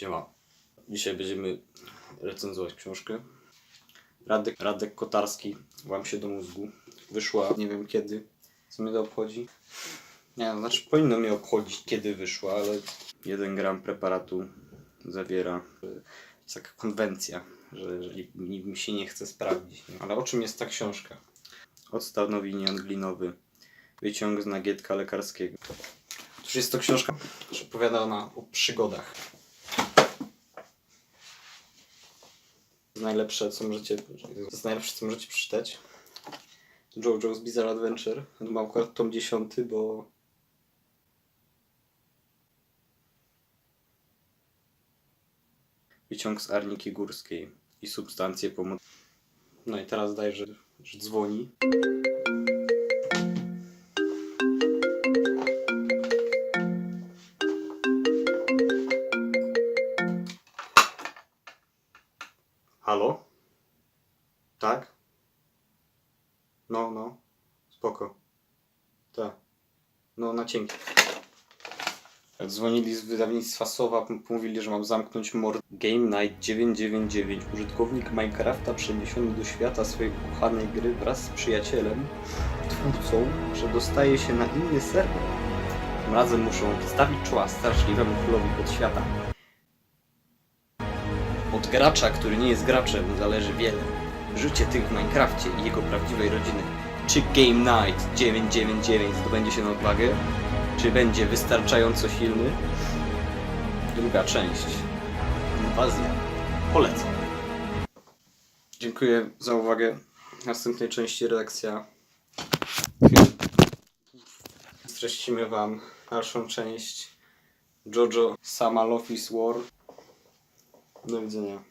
Siema. Dzisiaj będziemy recenzować książkę. Radek, Radek Kotarski, Łam się do mózgu. Wyszła, nie wiem kiedy. Co mnie to obchodzi? Nie, no, znaczy powinno mnie obchodzić kiedy wyszła, ale 1 gram preparatu zawiera. Jest taka konwencja, że jeżeli mi się nie chce sprawdzić. Nie? Ale o czym jest ta książka? Odstanowienie anglinowy. Wyciąg z nagietka lekarskiego. Otóż jest to książka, że opowiada ona o przygodach. Jest najlepsze, co możecie, to jest najlepsze, co możecie przeczytać. JoJo's Bizarre Adventure. Mam akurat tom 10, bo wyciąg z Arniki Górskiej i substancje pomocy. No i teraz daj, że, że dzwoni. Halo? Tak? No, no. Spoko. Tak. No, na cienki. Dzwonili z wydawnictwa Sowa, mówili, że mam zamknąć mord. Game Night 999. Użytkownik Minecrafta przeniesiony do świata swojej ukochanej gry wraz z przyjacielem, twórcą, że dostaje się na inny serwer. Tym razem muszą stawić czoła straszliwemu królowi podświata. Od gracza, który nie jest graczem, zależy wiele. Życie tych w Minecrafcie i jego prawdziwej rodziny. Czy Game Night 999 zdobędzie się na odwagę? Czy będzie wystarczająco silny? Druga część. Inwazja. Polecam. Dziękuję za uwagę. W następnej części redakcja. Streścimy Wam dalszą część. Jojo Sama Love War. Do widzenia.